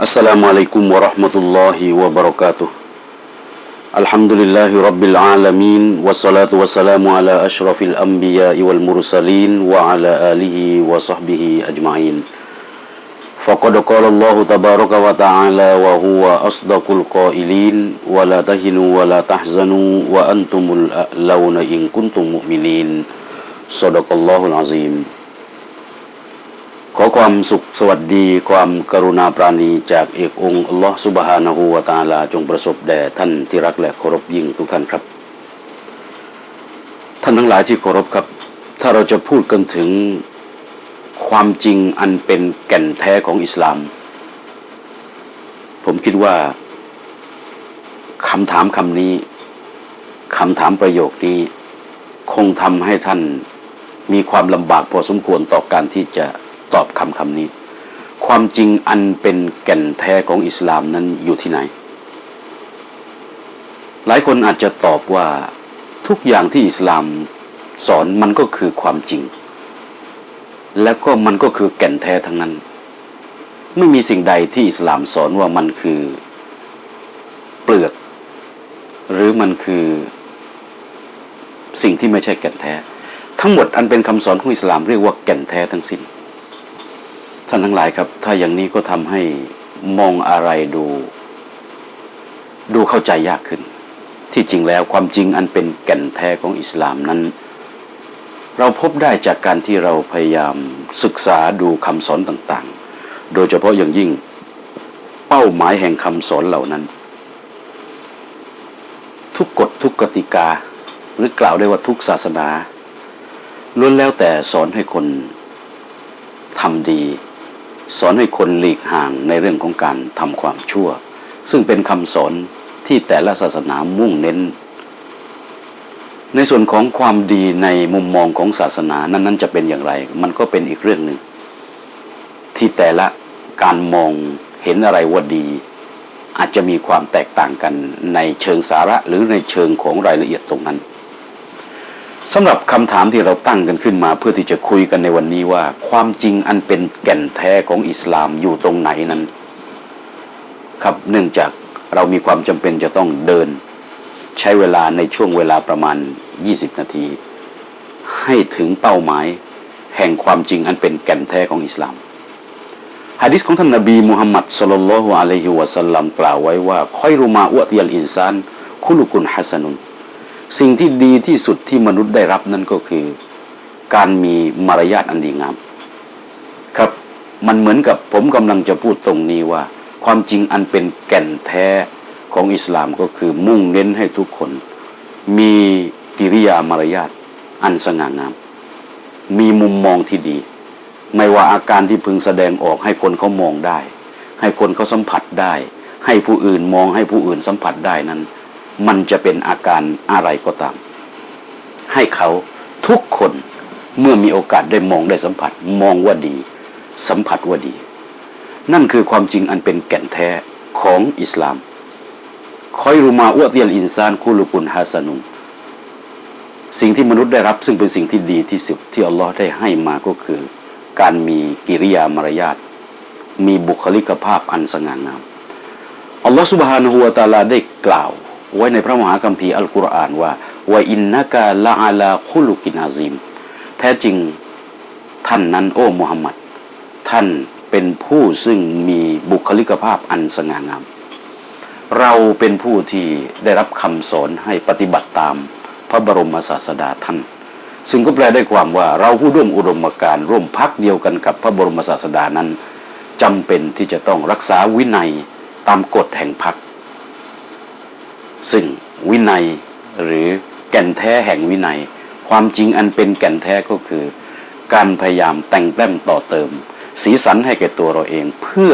السلام عليكم ورحمة الله وبركاته الحمد لله رب العالمين والصلاة والسلام على أشرف الأنبياء والمرسلين وعلى آله وصحبه أجمعين فقد قال الله تبارك وتعالى وهو أصدق القائلين ولا تهنوا ولا تحزنوا وأنتم الأعلون إن كنتم مؤمنين صدق الله العظيم ขอความสุขสวัสดีความกรุณาปราณีจากเอกองค์อัลลอฮ์สุบฮานะฮูวะตาลาจงประสบแด่ท่านที่รักและเคารพยิ่งทุกท่านครับ ท่านทั้งหลายที่เคารพครับ ถ้าเราจะพูดกันถึงความจริงอันเป็นแก่นแท้ของอิสลาม ผมคิดว่าคำถามคำนี้คำถามประโยคนี้ คงทำให้ท่านมีความลำบากพอสมควรต่อการที่จะ ตอบคำคำนี้ ความจริงอันเป็นแก่นแท้ของอิสลามนั้นอยู่ที่ไหน หลายคนอาจจะตอบว่าทุกอย่างที่อิสลามสอนมันก็คือความจริง แล้วก็มันก็คือแก่นแท้ทั้งนั้น ไม่มีสิ่งใดที่อิสลามสอนว่ามันคือเปลือก หรือมันคือ สิ่งที่ไม่ใช่แก่นแท้ ทั้งหมดอันเป็นคำสอนของอิสลามเรียกว่าแก่นแท้ทั้งสิ้น ท่านทั้งหลายครับ ถ้าอย่างนี้ก็ทำให้มองอะไรดู ดูเข้าใจยากขึ้น ที่จริงแล้วความจริงอันเป็นแก่นแท้ของอิสลามนั้น เราพบได้จากการที่เราพยายามศึกษาดูคำสอนต่างๆ โดยเฉพาะอย่างยิ่งเป้าหมายแห่งคำสอนเหล่านั้น ทุกกฎทุกกติกา หรือกล่าวได้ว่าทุกศาสนาล้วนแล้วแต่สอนให้คนทำดี สอนให้คนหลีกห่างในเรื่องของการทำความชั่ว ซึ่งเป็นคำสอนที่แต่ละศาสนามุ่งเน้น ในส่วนของความดีในมุมมองของศาสนานั้นนั้นจะเป็นอย่างไร มันก็เป็นอีกเรื่องหนึ่ง ที่แต่ละการมองเห็นอะไรว่าดี อาจจะมีความแตกต่างกันในเชิงสาระหรือในเชิงของรายละเอียดตรงนั้น สำหรับคำถามที่เราตั้งกันขึ้นมา เพื่อที่จะคุยกันในวันนี้ว่า ความจริงอันเป็นแก่นแท้ของอิสลามอยู่ตรงไหนนั้น ครับเนื่องจากเรามีความจำเป็นจะต้องเดิน ใช้เวลาในช่วงเวลาประมาณ 20 นาที ให้ถึงเป้าหมาย แห่งความจริงอันเป็นแก่นแท้ของอิสลามฮะดิษของท่านนบีมุฮัมมัดสลลัลลอฮุอะลัยฮิวะสัลลัมกล่าวไว้ว่าคอยรุมาอุติยัลอินซานคุลุกุนฮัสนุน สิ่งที่ดีที่สุดที่มนุษย์ได้รับนั่นก็คือ การมีมารยาทอันดีงาม ครับมันเหมือนกับผมกำลังจะพูดตรงนี้ว่า ความจริงอันเป็นแก่นแท้ของอิสลามก็คือมุ่งเน้นให้ทุกคน มีกิริยามารยาทอันสง่างาม มีมุมมองที่ดี ไม่ว่าอาการที่พึงแสดงออกให้คนเขามองได้ ให้คนเขาสัมผัสได้ ให้ผู้อื่นมองให้ผู้อื่นสัมผัสได้นั้น มันจะเป็นอาการอะไรก็ตาม ให้เขาทุกคนเมื่อมีโอกาสได้มองได้สัมผัส มองว่าดี สัมผัสว่าดี นั่นคือความจริงอันเป็นแก่นแท้ของอิสลามคอยรูมาอวเตียนอินซานคุลุกุนฮาสนุมสิ่งที่มนุษย์ได้รับซึ่งเป็นสิ่งที่ดีที่สุดที่อัลลอฮ์ได้ให้มาก็คือ การมีกิริยามารยาทมีบุคลิกภาพอันสง่างามอัลลอฮ์สุบฮานะฮูวะตาลาได้กล่าว ไว้ในพระมหาคัมภีร์อัลกุรอานว่าวาอินนักะละอาลาคุลุกินอาซิม แท้จริงท่านนั้นโอ้มุฮัมมัดท่านเป็นผู้ซึ่งมีบุคลิกภาพอันสง่างาม เราเป็นผู้ที่ได้รับคำสอนให้ปฏิบัติตามพระบรมศาสดาท่าน ซึ่งก็แปลได้ความว่าเราผู้ร่วมอุดมการร่วมพักเดียวกันกับพระบรมศาสดานั้นจำเป็นที่จะต้องรักษาวินัยตามกฎแห่งพัก ซึ่งวินัยหรือแก่นแท้แห่งวินัย ความจริงอันเป็นแก่นแท้ก็คือ การพยายามแต่งแต้มต่อเติม สีสันให้แก่ตัวเราเอง เพื่อ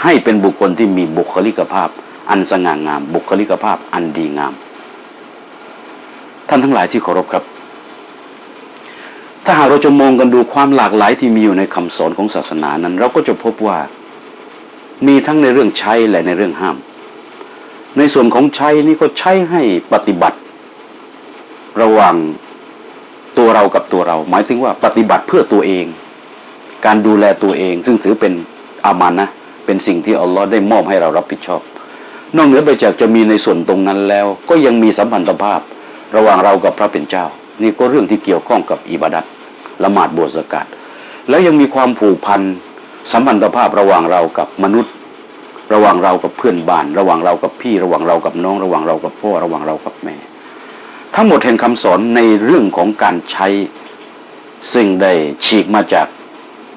ให้เป็นบุคคลที่มีบุคลิกภาพ อันสง่างาม บุคลิกภาพอันดีงาม ท่านทั้งหลายที่เคารพครับ ถ้าหากเราจะมองกันดูความหลากหลายที่มีอยู่ในคำสอนของศาสนานั้น เราก็จะพบว่ามีทั้งในเรื่องใช้และในเรื่องห้าม ในส่วนของใช้นี่ก็ใช้ให้ปฏิบัติ ระหว่างตัวเรากับตัวเรา หมายถึงว่าปฏิบัติเพื่อตัวเอง การดูแลตัวเอง ซึ่งถือเป็นอามานะเป็นสิ่งที่อัลลอฮ์ได้มอบให้เรารับผิดชอบ นอกเหนือไปจากจะมีในส่วนตรงนั้นแล้ว ก็ยังมีสัมพันธภาพ ระหว่างเรากับพระเป็นเจ้า นี่ก็เรื่องที่เกี่ยวข้องกับอิบาดัตละหมาดบวชสกัดแล้วยังมีความผูกพันสัมพันธภาพระหว่างเรากับมนุษย์ ระหว่างเรากับเพื่อนบ้าน ระหว่างเรากับพี่ ระหว่างเรากับน้อง ระหว่างเรากับพ่อ ระหว่างเรากับแม่ ทั้งหมดแห่งคำสอนในเรื่องของการใช้ซึ่งได้ฉีกมาจาก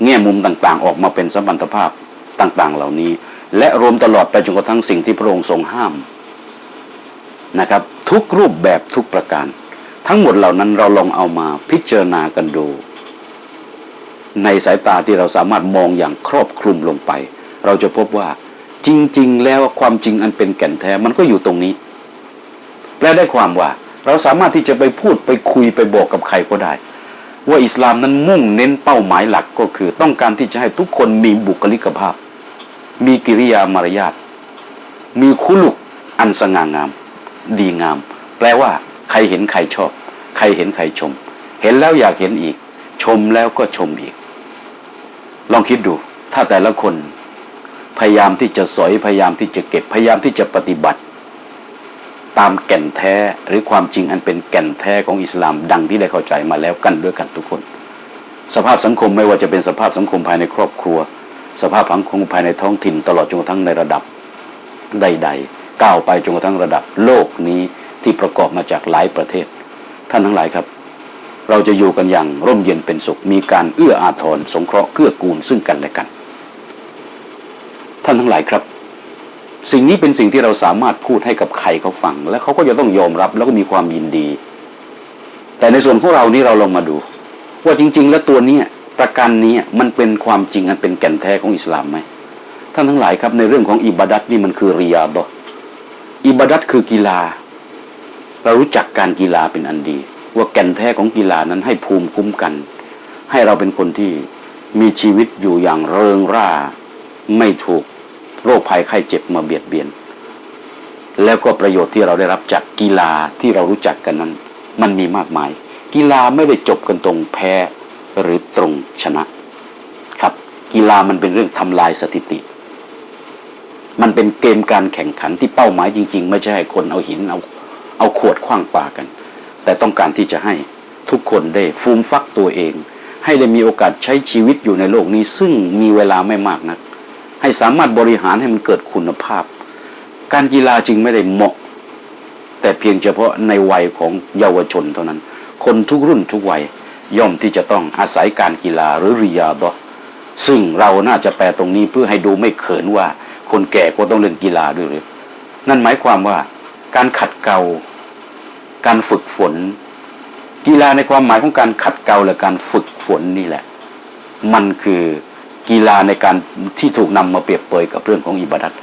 แง่มุมต่างๆ ออกมาเป็นสัมพันธภาพต่างๆ เหล่านี้ และรวมตลอดไปจนกระทั่งสิ่งที่พระองค์ทรงห้ามนะครับ ทุกรูปแบบทุกประการ ทั้งหมดเหล่านั้นเราลองเอามาพิจารณากันดู ในสายตาที่เราสามารถมองอย่างครอบคลุมลงไป เราจะพบว่า จริง ๆ แล้วความจริงอันเป็นแก่นแท้มันก็อยู่ตรงนี้แปลได้ความว่า เราสามารถที่จะไปพูดไปคุยไปบอกกับใครก็ได้ ว่าอิสลามนั้นมุ่งเน้นเป้าหมายหลักก็คือ ต้องการที่จะให้ทุกคนมีบุคลิกภาพ มีกิริยามารยาทมีคุลุกอันสง่างาม ดีงาม แปลว่าใครเห็นใครชอบ ใครเห็นใครชม เห็นแล้วอยากเห็นอีก ชมแล้วก็ชมอีก ลองคิดดู ถ้าแต่ละคน พยายามที่จะสอยพยายามที่จะเก็บพยายามที่จะปฏิบัติ ตามแก่นแท้หรือความจริงอันเป็นแก่นแท้ของอิสลามดังที่ได้เข้าใจมาแล้วกันด้วยกันทุกคน สภาพสังคมไม่ว่าจะเป็นสภาพสังคมภายในครอบครัว สภาพสังคมภายในท้องถิ่น ตลอดจนกระทั่งในระดับใด ๆ ก้าวไปจนกระทั่งระดับโลกนี้ที่ประกอบมาจากหลายประเทศ ท่านทั้งหลายครับ เราจะอยู่กันอย่างร่มเย็นเป็นสุขมีการเอื้ออาทรสงเคราะห์เกื้อกูลซึ่งกันและกันานทั้งหลายครับ สิ่งนี้เป็นสิ่งที่เราสามารถพูดให้กับใครเขาฟัง และเขาก็จะต้องยอมรับแล้วก็มีความยินดี แต่ในส่วนของเรานี่เราลองมาดู ว่าจริง ๆ แล้วตัวเนี้ยประการนี้มันเป็นความจริงอันเป็นแก่นแท้ของอิสลามไหมท่านทั้งหลายครับในเรื่องของอิบาดัตนี่มันคือริยาดะอิบาดัตคือกีฬา เรารู้จักการกีฬาเป็นอันดี ว่าแก่นแท้ของกีฬานั้นให้ภูมิคุ้มกัน ให้เราเป็นคนที่มีชีวิตอยู่อย่างเริงร่า ไม่ถูก โรคภัยไข้เจ็บมาเบียดเบียน แล้วก็ประโยชน์ที่เราได้รับจากกีฬาที่เรารู้จักกันนั้น มันมีมากมาย กีฬาไม่ได้จบกันตรงแพ้หรือตรงชนะ ครับ กีฬามันเป็นเรื่องทำลายสถิติ มันเป็นเกมการแข่งขันที่เป้าหมายจริง ๆ ไม่ใช่ให้คนเอาหินเอาเอาขวดคว้างปากัน แต่ต้องการที่จะให้ทุกคนได้ฟูมฟักตัวเอง ให้ได้มีโอกาสใช้ชีวิตอยู่ในโลกนี้ ซึ่งมีเวลาไม่มากนัก ให้สามารถบริหารให้มันเกิดคุณภาพ การกีฬาจึงไม่ได้เหมาะ แต่เพียงเฉพาะในวัยของเยาวชนเท่านั้น คนทุกรุ่นทุกวัยย่อมที่จะต้องอาศัยการกีฬาหรือริยาบะซึ่งเราน่าจะแปลตรงนี้เพื่อให้ดูไม่เขินว่า คนแก่ก็ต้องเล่นกีฬาด้วยหรือ นั่นหมายความว่าการขัดเกลาการฝึกฝน กีฬาในความหมายของการขัดเกลาและการฝึกฝนนี่แหละ มันคือ กีฬาในการที่ถูกนำมาเปรียบเปยกับเรื่องของอิบาดัต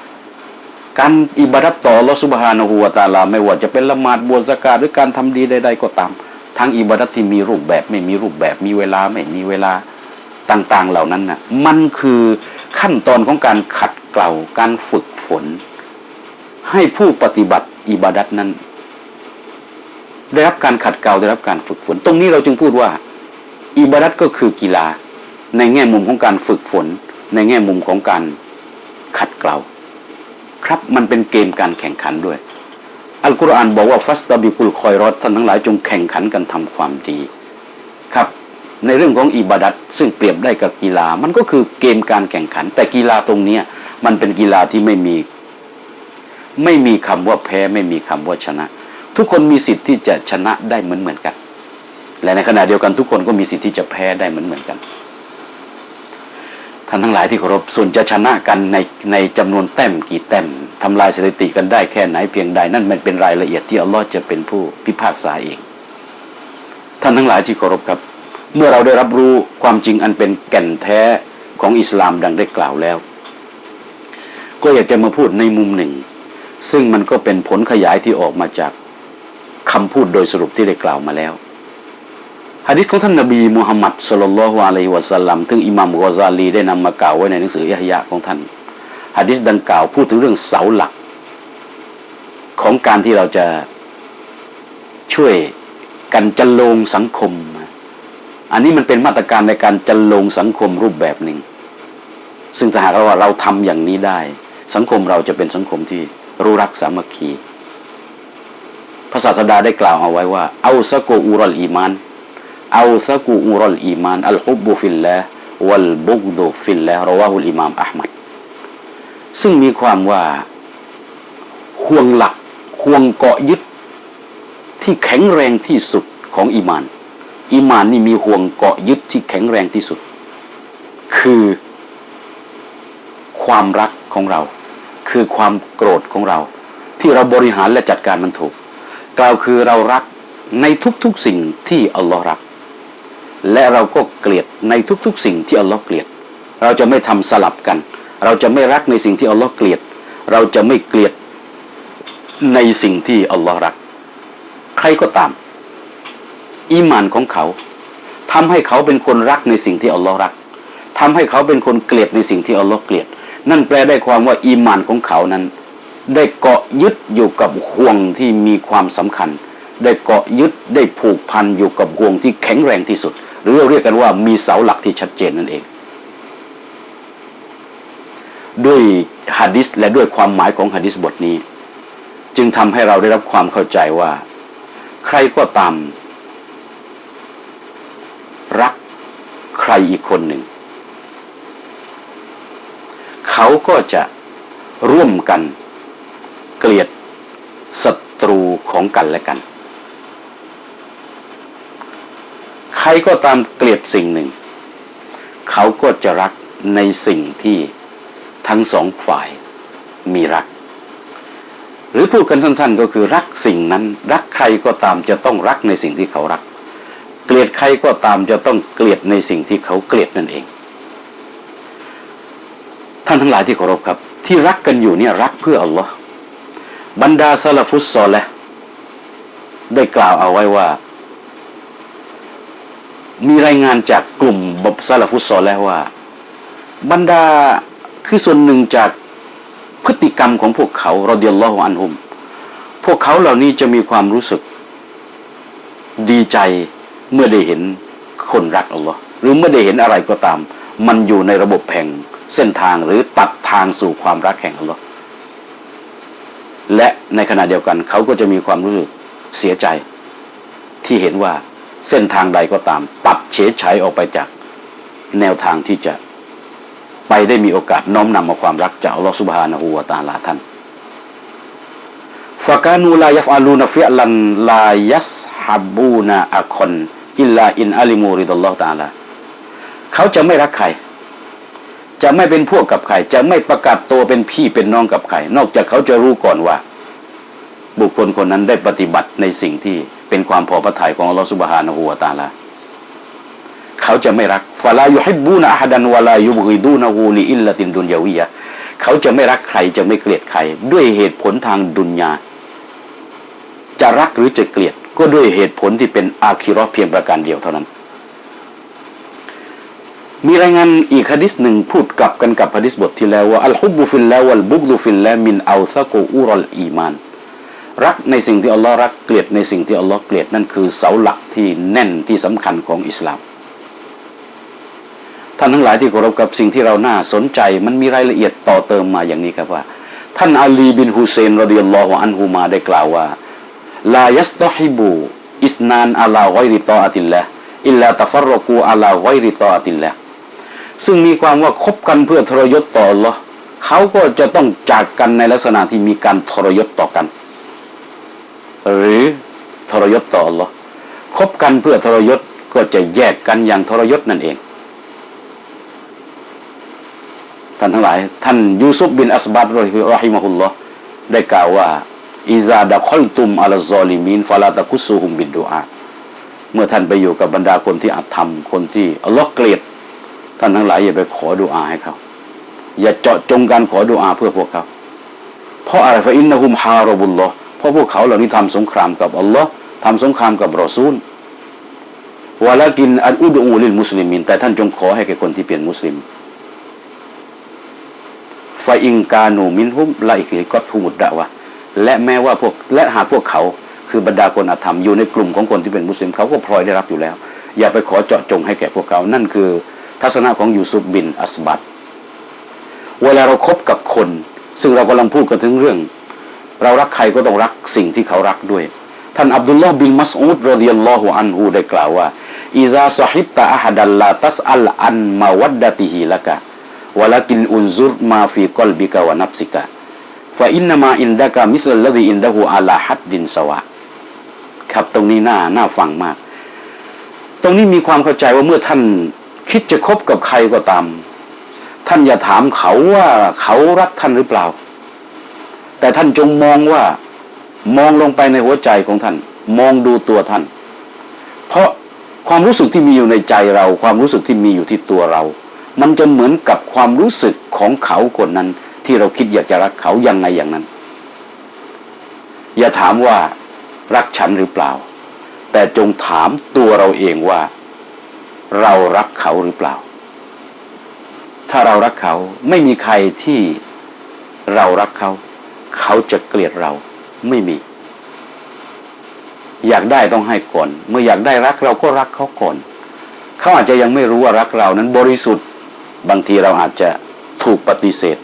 การอิบาดัตต่อลอสุบฮานะฮูวาตาลา ไม่ว่าจะเป็นละหมาดบวชสกาดหรือการทำดีใด ๆ ก็ตาม ทั้งอิบาดัตที่มีรูปแบบไม่มีรูปแบบมีเวลาไม่มีเวลาต่างๆเหล่านั้นน่ะมันคือขั้นตอนของการขัดเกลาการฝึกฝน ให้ผู้ปฏิบัติอิบาดัตนั้น ได้รับการขัดเกลาได้รับการฝึกฝน ตรงนี้เราจึงพูดว่า อิบาดัตก็คือกีฬา ในแง่มุมของการฝึกฝน ในแง่มุมของการขัดเกลาครับมันเป็นเกมการแข่งขันด้วย อัลกุรอานบอกว่าฟัสตาบิกุลคอยรอดท่านทั้งหลายจงแข่งขันกันทำความดีครับในเรื่องของอิบาดัตซึ่งเปรียบได้กับกีฬา มันก็คือเกมการแข่งขัน แต่กีฬาตรงเนี้มันเป็นกีฬาที่ไม่มี ไม่มีคำว่าแพ้ ไม่มีคำว่าชนะ ทุกคนมีสิทธิ์ที่จะชนะได้เหมือนเหมือนกัน และในขณะเดียวกันทุกคนก็มีสิทธิ์ที่จะแพ้ได้เหมือนเหมือนกัน ท่านทั้งหลายที่เคารพส่วนจะชนะกันในในจำนวนแต้มกี่แต้มทำลายสถิติกันได้แค่ไหนเพียงใด นั่นมันเป็นรายละเอียดที่อัลลอฮ์จะเป็นผู้พิพากษาเอง ท่านทั้งหลายที่เคารพครับ เมื่อเราได้รับรู้ความจริงอันเป็นแก่นแท้ของอิสลามดังได้กล่าวแล้ว ก็อยากจะมาพูดในมุมหนึ่ง ซึ่งมันก็เป็นผลขยายที่ออกมาจากคำพูดโดยสรุปที่ได้กล่าวมาแล้ว ฮะดิษของท่านนบีมุฮัมมัดสลลัลฮวาอะลัยฮิวะสัลลัมถึงอิหม่ามกอซาลีได้นำมากล่าวไว้ในหนังสืออิฮยะของท่านฮะดิษดังกล่าวพูดถึงเรื่องเสาหลัก ของการที่เราจะช่วยกันจันลงสังคม อันนี้มันเป็นมาตรการในการจันลงสังคมรูปแบบหนึ่ง ซึ่งถ้าหากว่าเราทำอย่างนี้ได้ สังคมเราจะเป็นสังคมที่รู้รักสามัคคีพระศาสดาได้กล่าวเอาไว้ว่าเอาสกูอุรลอีมาน เอาสกูอุรลอีมานอัลฮุบบุฟิลละวัลบุกดุฟิลละรวาฮุลอิมามอัลมัดซึ่งมีความว่าห่วงหลักห่วงเกาะยึด ที่แข็งแรงที่สุดของอีมาน อีมานนี่มีห่วงเกาะยึดที่แข็งแรงที่สุด คือความรักของเรา คือความโกรธของเรา ที่เราบริหารและจัดการมันถูก กล่าวคือเรารักในทุกๆสิ่งที่อัลลอฮ์รัก และเราก็เกลียดในทุกๆ สิ่งที่อัลลอฮ์เกลียด เราจะไม่ทำสลับกัน เราจะไม่รักในสิ่งที่อัลลอฮ์เกลียด เราจะไม่เกลียดในสิ่งที่อัลลอฮ์รัก ใครก็ตาม อีมานของเขาทำให้เขาเป็นคนรักในสิ่งที่อัลลอฮ์รักทำให้เขาเป็นคนเกลียดในสิ่งที่อัลลอฮ์เกลียด นั่นแปลได้ความว่าอีมานของเขานั้น ได้เกาะยึดอยู่กับห่วงที่มีความสำคัญ ได้เกาะยึดได้ผูกพันอยู่กับห่วงที่แข็งแรงที่สุด หรือเราเรียกกันว่ามีเสาหลักที่ชัดเจนนั่นเอง ด้วยฮะดิษและด้วยความหมายของฮะดิษบทนี้ จึงทำให้เราได้รับความเข้าใจว่า ใครก็ตาม รักใครอีกคนหนึ่ง เขาก็จะร่วมกันเกลียดศัตรูของกันและกัน ใค รก็ตามเกลียดสิ่งหนึ่ง เขาก็จะรักในสิ่งที่ทั้งสองฝ่ายมีรัก หรือพูดกันสั้น ๆ ก็คือรักสิ่งนั้น รักใครก็ตามจะต้องรักในสิ่งที่เขารัก เกลียดใครก็ตามจะต้องเกลียดในสิ่งที่เขาเกลียดนั่นเอง ท่านทั้งหลายที่เคารพครับ ที่รักกันอยู่เนี่ยรักเพื่ออัลลอฮ์บรรดาซาลฟุตซอลและได้กล่าวเอาไว้ว่า มีรายงานจากกลุ่มบบซาลฟุตซอลแล้วว่า บรรดาคือส่วนหนึ่งจากพฤติกรรมของพวกเขาเราเดียลลอฮอันฮุม พวกเขาเหล่านี้จะมีความรู้สึกดีใจเมื่อได้เห็นคนรักอัลลอฮ์หรือเมื่อได้เห็นอะไรก็ตาม มันอยู่ในระบบแห่งเส้นทางหรือตัดทางสู่ความรักแห่งอัลลอฮ์และในขณะเดียวกันเขาก็จะมีความรู้สึกเสียใจที่เห็นว่า เส้นทางใดก็ตาม ตัดเฉยฉายออกไปจากแนวทางที่จะไปได้มีโอกาสน้อมนำเอาความรักจากอัลลอฮฺสุบฮานะฮูวะตาลาท่านฟะกานูลายฟอาลูนฟิอัลันลายัสฮับบูนาอัคอนอิลลาอินอาลิมูริดัลลอฮฺตาลาเขาจะไม่รักใคร จะไม่เป็นพวกกับใคร จะไม่ประกาศตัวเป็นพี่เป็นน้องกับใคร นอกจากเขาจะรู้ก่อนว่า บุคคลคนนั้นได้ปฏิบัติในสิ่งที่ เป็นความพอพระทัยของอัลลอฮฺสุบฮานะฮูวะตาลาเขาจะไม่รักฟาลายุฮิบบูนะฮัดันวะลายุบริดูนะฮูลิอิลลตินดุนยาวียะเขาจะไม่รักใครจะไม่เกลียดใคร ด้วยเหตุผลทางดุนยา จะรักหรือจะเกลียด ก็ด้วยเหตุผลที่เป็นอาคิรอเพียงประการเดียวเท่านั้น มีรายงานอีกฮะดิษหนึ่งพูดกลับกันกับฮะดิษบทที่แล้วว่าอัลฮุบบุฟิลลาวัลบุกดุฟิลลามินอัลซะกูอุรอลอีมาน รักในสิ่งที่อัลลอฮ์รักเกลียดในสิ่งที่อัลลอฮ์เกลียดนั่นคือเสาหลักที่แน่นที่สำคัญของอิสลามท่านทั้งหลายที่เคารพกับสิ่งที่เราน่าสนใจมันมีรายละเอียดต่อเติมมาอย่างนี้ครับว่า ท่านอาลีบินฮุเซนรดิยัลลอฮุอันฮุมาได้กล่าวว่าลายัสตอฮิบูอิสนานอัลาไกริตออติลละอิลลาตฟรรกูอัลาไกริตออติลละซึ่งมีความว่าคบกันเพื่อทรยศต่ออัลลอฮ์เขาก็จะต้องจากกันในลักษณะที่มีการทรยศต่อกัน หรือทรยศต่ออัลลอฮ์คบกันเพื่อทรยศก็จะแยกกันอย่างทรยศนั่นเอง ท่านทั้งหลาย ท่านยูซุฟบินอัสบัดรอฮิมะฮุลลอฮ์ได้กล่าวว่าอิซาดะคอลตุมอัลซอลิมีนฟาลาตะคุซูฮุมบิดดูอาเมื่อท่านไปอยู่กับบรรดาคนที่อัตธรรมคนที่อัลลอฮ์เกลียดท่านทั้งหลายอย่าไปขอดุอาให้เขา อย่าเจาะจงการขอดุอาเพื่อพวกเขา เพราะอะไรฟะอินนะฮุมฮารบุลลอฮ์ เพราะพวกเขาเหล่านี้ทำสงครามกับอัลลอฮ์ทำสงครามกับรอซูลวะลากินอันอุดอูลิลมุสลิมิน แต่ท่านจงขอให้แก่คนที่เป็นมุสลิมฟาอิงกาหนูมินฮุมละอิกิก็ทูมุดดะวะและแม้ว่าพวกและหากพวกเขาคือบรรดาคนอาธรรมอยู่ในกลุ่มของคนที่เป็นมุสลิมเขาก็พลอยได้รับอยู่แล้ว อย่าไปขอเจาะจงให้แก่พวกเขา นั่นคือ ทัศนะของยูซุฟบินอัสบัดเวลาเราครบกับคน ซึ่งเรากำลังพูดกันถึงเรื่อง เรารักใครก็ต้องรักสิ่งที่เขารักด้วย ท่านอับดุลลอฮ์บินมัสอูดรดิยัลลอฮุอันฮูได้กล่าวว่าอิซาซฮิบตะอะฮัดัลลาตัสอัลอันมาวัดดะติฮิละกะวะลักินอุนซุรมาฟีกอลบิกะวะนับซิกะฟะอินนามาอินดะกะมิสลัลลดีอินดะฮูอาลาฮัดดินสวะครับตรงนี้น่าน่าฟังมาก ตรงนี้มีความเข้าใจว่าเมื่อท่านคิดจะคบกับใครก็ตาม ท่านอย่าถามเขาว่าเขารักท่านหรือเปล่า แต่ท่านจงมองว่ามองลงไปในหัวใจของท่าน มองดูตัวท่าน เพราะความรู้สึกที่มีอยู่ในใจเรา ความรู้สึกที่มีอยู่ที่ตัวเรา มันจะเหมือนกับความรู้สึกของเขาคนนั้น ที่เราคิดอยากจะรักเขายังไงอย่างนั้น อย่าถามว่ารักฉันหรือเปล่า แต่จงถามตัวเราเองว่า เรารักเขาหรือเปล่า ถ้าเรารักเขาไม่มีใครที่เรารักเขา เขาจะเกลียดเราไม่มี อยากได้ต้องให้ก่อน เมื่ออยากได้รักเราก็รักเขาก่อน เขาอาจจะยังไม่รู้ว่ารักเรานั้นบริสุทธิ์ บางทีเราอาจจะถูกปฏิเสธ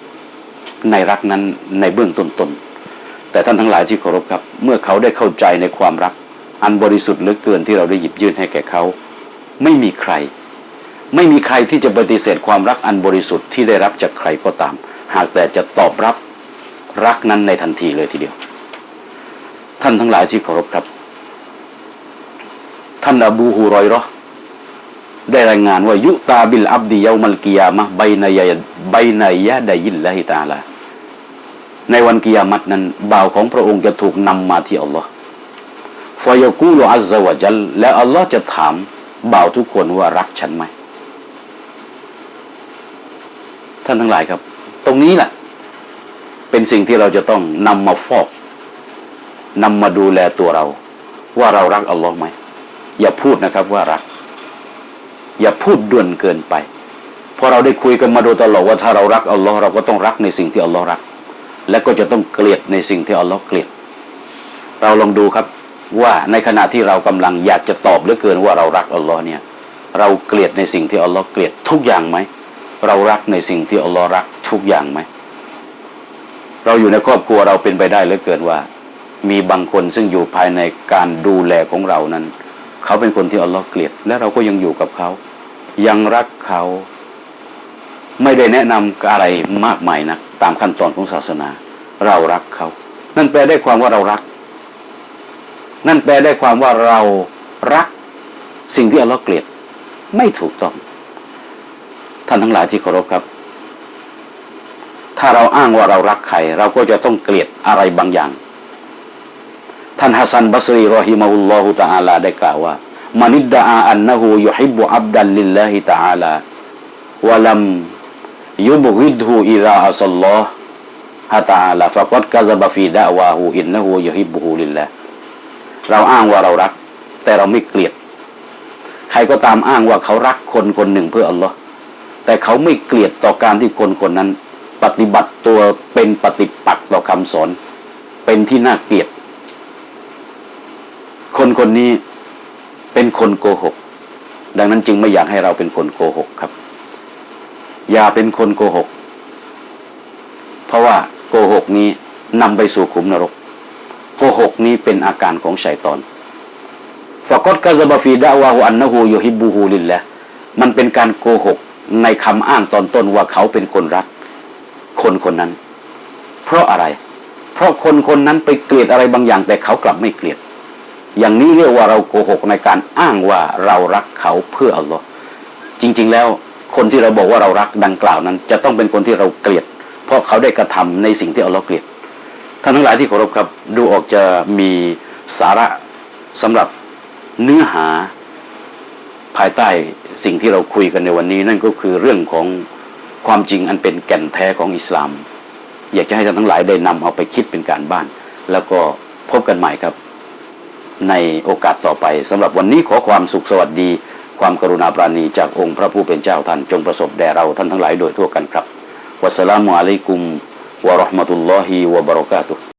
ในรักนั้นในเบื้องต้นๆแต่ท่านทั้งหลายที่เคารพครับ เมื่อเขาได้เข้าใจในความรัก อันบริสุทธิ์เหลือเกินที่เราได้หยิบยื่นให้แก่เขา ไม่มีใคร ไม่มีใครที่จะปฏิเสธความรักอันบริสุทธิ์ที่ได้รับจากใครก็ตาม หากแต่จะตอบรับ รักนั้นในทันทีเลยทีเดียว ท่านทั้งหลายที่เคารพครับ ท่านอบูฮุรอยราะห์ได้รายงานว่ายุตาบิลอับดิยามัลกิยามะไบนายไบนายะดายิลละฮิตาลาในวันกิยามัตนั้นบ่าวของพระองค์จะถูกนำมาที่อัลลอฮ์ฟอยกูลอัลซาวะจัลและอัลลอฮ์จะถามบ่าวทุกคนว่ารักฉันไหม ท่านทั้งหลายครับ ตรงนี้แหละ เป็นสิ่งที่เราจะต้องนำมาฟอกนำมาดูแลตัวเรา ว่าเรารักอัลลอฮ์ไหม อย่าพูดนะครับว่ารัก อย่าพูดด่วนเกินไปเพราะเราได้คุยกันมาโดยตลอดว่าถ้าเรารักอัลลอฮ์เราก็ต้องรักในสิ่งที่อัลลอฮ์รัก และก็จะต้องเกลียดในสิ่งที่อัลลอฮ์เกลียด เราลองดูครับว่าในขณะที่เรากำลังอยากจะตอบเหลือเกินว่าเรารักอัลลอฮ์เนี่ย เราเกลียดในสิ่งที่อัลลอฮ์เกลียดทุกอย่างไหมเรารักในสิ่งที่อัลลอฮ์รักทุกอย่างไหม เราอยู่ในครอบครัวเราเป็นไปได้เหลือเกินว่า มีบางคนซึ่งอยู่ภายในการดูแลของเรานั้น เขาเป็นคนที่อัลลอฮ์เกลียด และเราก็ยังอยู่กับเขา ยังรักเขา ไม่ได้แนะนำอะไรมากมายนะตามขั้นตอนของศาสนา เรารักเขา นั่นแปลได้ความว่าเรารัก นั่นแปลได้ความว่าเรารักสิ่งที่อัลลอฮ์เกลียด ไม่ถูกต้อง ท่านทั้งหลายที่เคารพครับ ถ้าเราอ้างว่าเรารักใครเราก็จะต้องเกลียดอะไรบางอย่าง ท่านฮัสซันบัสรีรอฮิมาอุลลอฮุตะอาลาได้กล่าวว่ามานิดดาอาอันนะฮูยุฮิบุอับดัลลิลลาฮิตะอาลาวะลัมยุบฮิดฮูอิราอัสลลอฮ์ฮะตะอาลาฟะกัดกะซะบะฟีดะวาฮูอินนะฮูยุฮิบุฮูลิลลาเราอ้างว่าเรารัก แต่เราไม่เกลียด ใครก็ตามอ้างว่าเขารักคนคนหนึ่งเพื่ออัลลอฮ์แต่เขาไม่เกลียดต่อการที่คนคนนั้น ปฏิบัติตัวเป็นปฏิปักษ์ต่อคำสอน เป็นที่น่าเกลียด คนคนนี้เป็นคนโกหก ดังนั้นจึงไม่อยากให้เราเป็นคนโกหกครับ อย่าเป็นคนโกหก เพราะว่าโกหกนี้นำไปสู่ขุมนรก โกหกนี้เป็นอาการของชัยตอนฟะกอดกะซะบฟีดะวะฮุอันนะฮูยุฮิบูฮูลิลละมันเป็นการโกหกในคำอ้างตอนต้นว่าเขาเป็นคนรัก คนคนนั้น เพราะอะไร เพราะคนคนนั้นไปเกลียดอะไรบางอย่าง แต่เขากลับไม่เกลียด อย่างนี้เรียกว่าเราโกหกในการอ้างว่าเรารักเขาเพื่ออัลลอฮ์จริง ๆ แล้วคนที่เราบอกว่าเรารักดังกล่าวนั้น จะต้องเป็นคนที่เราเกลียด เพราะเขาได้กระทำในสิ่งที่อัลลอฮ์เกลียดท่านทั้งหลายที่เคารพครับ ดูออกจะมีสาระสำหรับเนื้อหาภายใต้สิ่งที่เราคุยกันในวันนี้ นั่นก็คือเรื่องของ ความจริงอันเป็นแก่นแท้ของอิสลาม อยากจะให้ท่านทั้งหลายได้นำเอาไปคิดเป็นการบ้าน แล้วก็พบกันใหม่ครับ ในโอกาสต่อไปสำหรับวันนี้ขอความสุขสวัสดี ความกรุณาปราณีจากองค์พระผู้เป็นเจ้าท่านจงประสบแด่เราท่านทั้งหลายโดยทั่วกันครับวัสสลามุอะลัยกุมวะเราะห์มะตุลลอฮิวะบะเราะกาตุ